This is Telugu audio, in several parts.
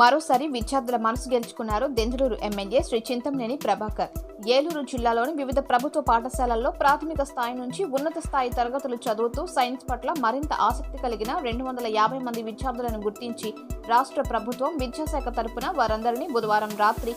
మరోసారి విద్యార్థుల మనసు గెలుచుకున్నారు దెందులూరు ఎమ్మెల్యే శ్రీ చింతంనేని ప్రభాకర్. ఏలూరు జిల్లాలోని వివిధ ప్రభుత్వ పాఠశాలల్లో ప్రాథమిక స్థాయి నుంచి ఉన్నత స్థాయి తరగతులు చదువుతూ సైన్స్ పట్ల మరింత ఆసక్తి కలిగిన రెండు వందల యాభై మంది విద్యార్థులను గుర్తించి రాష్ట్ర ప్రభుత్వం విద్యాశాఖ తరపున వారందరినీ బుధవారం రాత్రి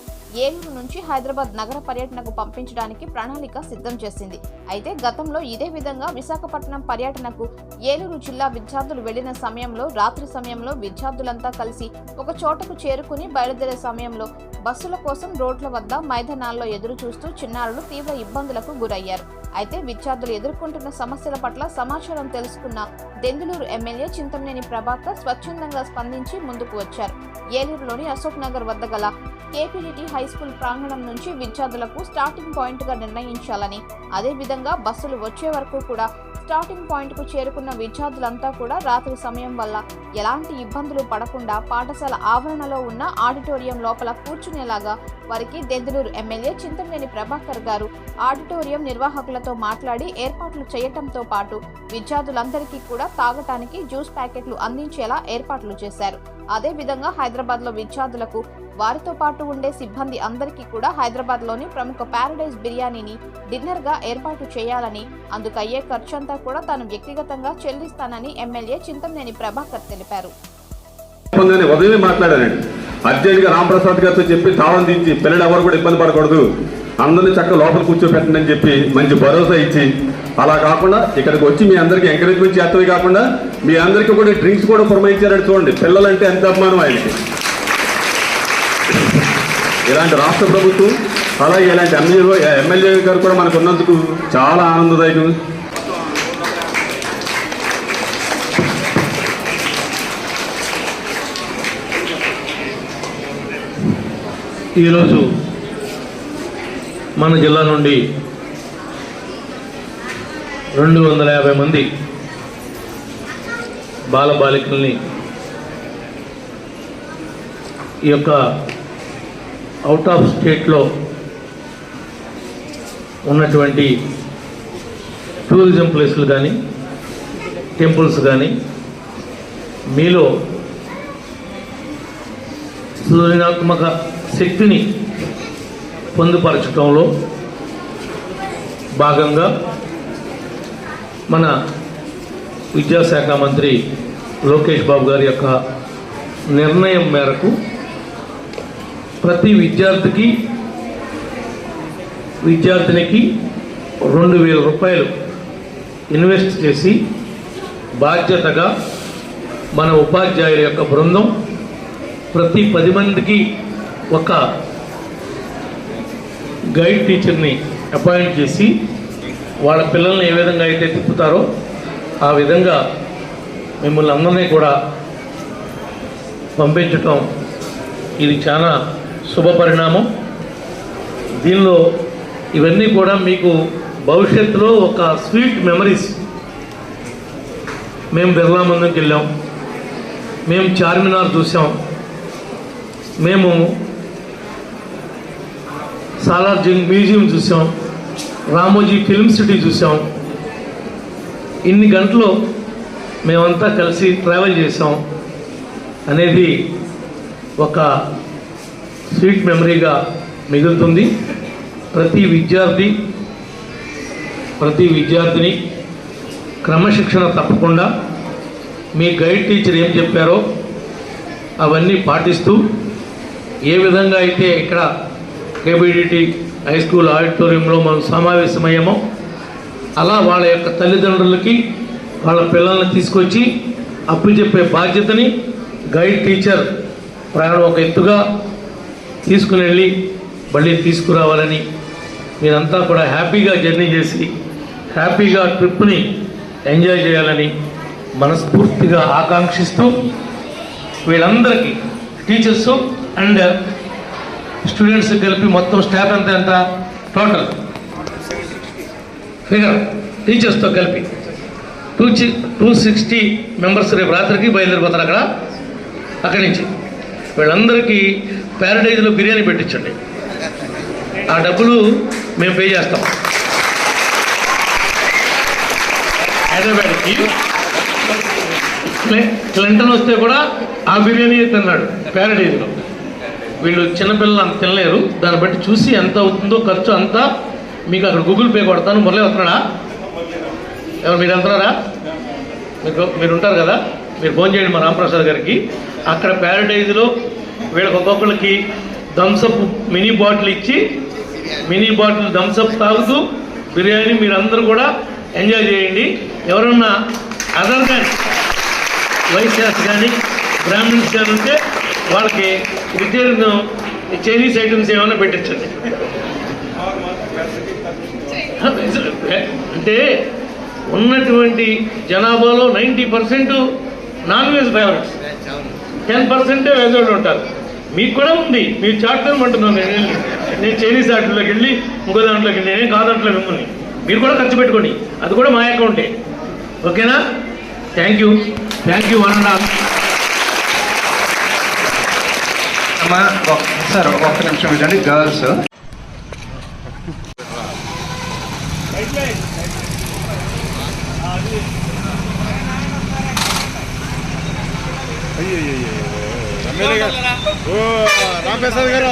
ఏలూరు నుంచి హైదరాబాద్ నగర పర్యటనకు పంపించడానికి ప్రణాళిక సిద్ధం చేసింది. అయితే గతంలో ఇదే విధంగా విశాఖపట్నం పర్యటనకు ఏలూరు జిల్లా విద్యార్థులు వెళ్ళిన సమయంలో రాత్రి సమయంలో విద్యార్థులంతా కలిసి ఒక చోటకు చేరుకుని బయలుదేరే సమయంలో బస్సుల కోసం రోడ్ల వద్ద మైదానాల్లో ఎదురు చూస్తూ చిన్నారులు తీవ్ర ఇబ్బందులకు గురయ్యారు. అయితే విద్యార్థులు ఎదుర్కొంటున్న సమస్యల పట్ల సమాచారం తెలుసుకున్న దెందులూరు ఎమ్మెల్యే చింతమనేని ప్రభాకర్ స్వచ్ఛందంగా స్పందించి ముందుకు వచ్చారు. ఏలూరులోని అశోక్ నగర్ వద్ద గల కేపీడిటి హై స్కూల్ ప్రాంగణం నుంచి విద్యార్థులకు స్టార్టింగ్ పాయింట్గా నిర్ణయించాలని అదేవిధంగా బస్సులు వచ్చే వరకు కూడా స్టార్టింగ్ పాయింట్కు చేరుకున్న విద్యార్థులంతా కూడా రాత్రి సమయం వల్ల ఎలాంటి ఇబ్బందులు పడకుండా పాఠశాల ఆవరణలో ఉన్న ఆడిటోరియం లోపల కూర్చునేలాగా వారికి దెందులూరు ఎమ్మెల్యే చింతమనేని ప్రభాకర్ గారు ఆడిటోరియం నిర్వాహకులతో మాట్లాడి ఏర్పాట్లు చేయటంతో పాటు విద్యార్థులందరికీ కూడా తాగటానికి జ్యూస్ ప్యాకెట్లు అందించేలా ఏర్పాట్లు చేశారు. అదేవిధంగా హైదరాబాద్లో విద్యార్థులకు వారితో పాటు ఉండే సిబ్బంది అందరికీ కూడా హైదరాబాద్లోని ప్రముఖ ప్యారడైజ్ బిర్యానీని డిన్నర్గా ఏర్పాటు చేయాలని అందుకు అయ్యే ఖర్చంతా కూడా తాను వ్యక్తిగతంగా చెల్లిస్తానని ఎమ్మెల్యే చింతమనేని ప్రభాకర్ తెలిపారు. పొందని ఉదయమే మాట్లాడానండి అర్జెంట్ రామప్రసాద్ గారితో చెప్పి తాళం దించి పిల్లలు ఎవరు కూడా ఇబ్బంది పడకూడదు. అందరిని చక్కగా లోపల కూర్చోపెట్టండి అని చెప్పి మంచి భరోసా ఇచ్చి అలా కాకుండా ఇక్కడికి వచ్చి మీ అందరికీ ఎంకరేజ్మెంట్ చేస్తమే కాకుండా మీ అందరికీ కూడా డ్రింక్స్ కూడా పురమాయించారని చూడండి. పిల్లలంటే ఎంత అభిమానం ఆయనకి. ఇలాంటి రాష్ట్ర ప్రభుత్వం అలాగే ఇలాంటి ఎమ్మెల్యే ఎమ్మెల్యే గారు కూడా మనకు ఉన్నందుకు చాలా ఆనందదాయకం. ఈరోజు మన జిల్లా నుండి రెండు వందల యాభై మంది బాలబాలికల్ని ఈ యొక్క అవుట్ ఆఫ్ స్టేట్లో ఉన్నటువంటి టూరిజం ప్లేసులు కానీ టెంపుల్స్ కానీ మీలో సృజనాత్మక శక్తిని పొందుపరచడంలో భాగంగా మన విద్యాశాఖ మంత్రి లోకేష్ బాబు గారి యొక్క నిర్ణయం మేరకు ప్రతి విద్యార్థికి విద్యార్థినికి రెండు వేల రూపాయలు ఇన్వెస్ట్ చేసి బాధ్యతగా మన ఉపాధ్యాయుల యొక్క బృందం ప్రతి పది మందికి ఒక గైడ్ టీచర్ని అపాయింట్ చేసి వాళ్ళ పిల్లల్ని ఏ విధంగా అయితే తిప్పుతారో ఆ విధంగా మిమ్మల్ని అందరినీ కూడా పంపించటం ఇది చాలా శుభ పరిణామం. దీనిలో ఇవన్నీ కూడా మీకు భవిష్యత్తులో ఒక స్వీట్ మెమరీస్. మేము బిర్లా మందికి వెళ్ళాం. మేము చార్మినార్ చూసాం. మేము సాలార్ జంగ్ మ్యూజియం చూసాం. రామోజీ ఫిల్మ్ సిటీ చూసాం. ఇన్ని గంటలు మేమంతా కలిసి ట్రావెల్ చేసాం. అనేది ఒక స్వీట్ మెమరీగా మిగులుతుంది. ప్రతి విద్యార్థి ప్రతి విద్యార్థిని క్రమశిక్షణ తప్పకుండా మీ గైడ్ టీచర్ ఏం చెప్పారో అవన్నీ పాటిస్తూ ఏ విధంగా అయితే ఇక్కడ కేబిడిటి హై స్కూల్ ఆడిటోరియంలో మనం సమావేశమయ్యామో అలా వాళ్ళ యొక్క తల్లిదండ్రులకి వాళ్ళ పిల్లల్ని తీసుకొచ్చి అప్పచెప్పే బాధ్యతని గైడ్ టీచర్ ప్రయాణం ఒక ఎత్తుగా తీసుకుని వెళ్ళి మళ్ళీ తీసుకురావాలని మీరంతా కూడా హ్యాపీగా జర్నీ చేసి హ్యాపీగా ట్రిప్ని ఎంజాయ్ చేయాలని మనస్ఫూర్తిగా ఆకాంక్షిస్తూ వీళ్ళందరికీ టీచర్స్ అండ్ స్టూడెంట్స్ కలిపి మొత్తం స్టాఫ్ ఎంత ఎంత? టోటల్ ఫిగర్ టీచర్స్తో కలిపి టూ చి టూ సిక్స్టీ మెంబర్స్ రేపు రాత్రికి బయలుదేరిపోతారు అక్కడ అక్కడి నుంచి. వీళ్ళందరికీ ప్యారడైజ్లో బిర్యానీ పెట్టించండి. ఆ డబ్బులు మేము పే చేస్తాం. హైదరాబాద్కి క్లింటన్ వస్తే కూడా ఆ బిర్యానీ తిన్నాడు ప్యారడైజ్లో. వీళ్ళు చిన్నపిల్లలు అంత తినలేరు. దాన్ని బట్టి చూసి ఎంత అవుతుందో ఖర్చు అంతా మీకు అక్కడ గూగుల్ పే కొడతాను. మురళి వస్తున్నాడా? ఎవరు మీరు వెళ్తున్నారా మీరు మీరు ఉంటారు కదా? మీరు ఫోన్ చేయండి మా రామప్రసాద్ గారికి. అక్కడ ప్యారడైజ్లో వీళ్ళకి ఒక్కొక్కరికి థమ్సప్ మినీ బాటిల్ ఇచ్చి మినీ బాటిల్ థమ్సప్ తాగుతూ బిర్యానీ మీరందరూ కూడా ఎంజాయ్ చేయండి. ఎవరన్నా అదర్ దాన్ వైశ్యాస్ కానీ బ్రాహ్మణ్స్ కానీ ఉంటే వాళ్ళకి వెజిటేరియన్ చైనీస్ ఐటమ్స్ ఏమైనా పెట్టించండి అంటే ఉన్నటువంటి జనాభాలో ninety percent non veg favourites. Ten పర్సెంటే వెజ్ వాళ్ళు ఉంటారు. మీకు కూడా ఉంది. మీరు చాటుకొని అంటున్నాను నేను వెళ్ళి నేను చైనీస్ ఆటల్లోకి వెళ్ళి ఇంకో దాంట్లోకి వెళ్ళి నేనేం కాదంట్లో మిమ్మల్ని. మీరు కూడా ఖర్చు పెట్టుకోండి. అది కూడా మా అకౌంటే. ఓకేనా? Thank you thank you one and all అమ్మా ఒక్- సార్ ఒక్క నిమిషం ఇదండి గర్ల్స్ ఎమ్మెల్యే గారు రామ్ ప్రసాద్ గారు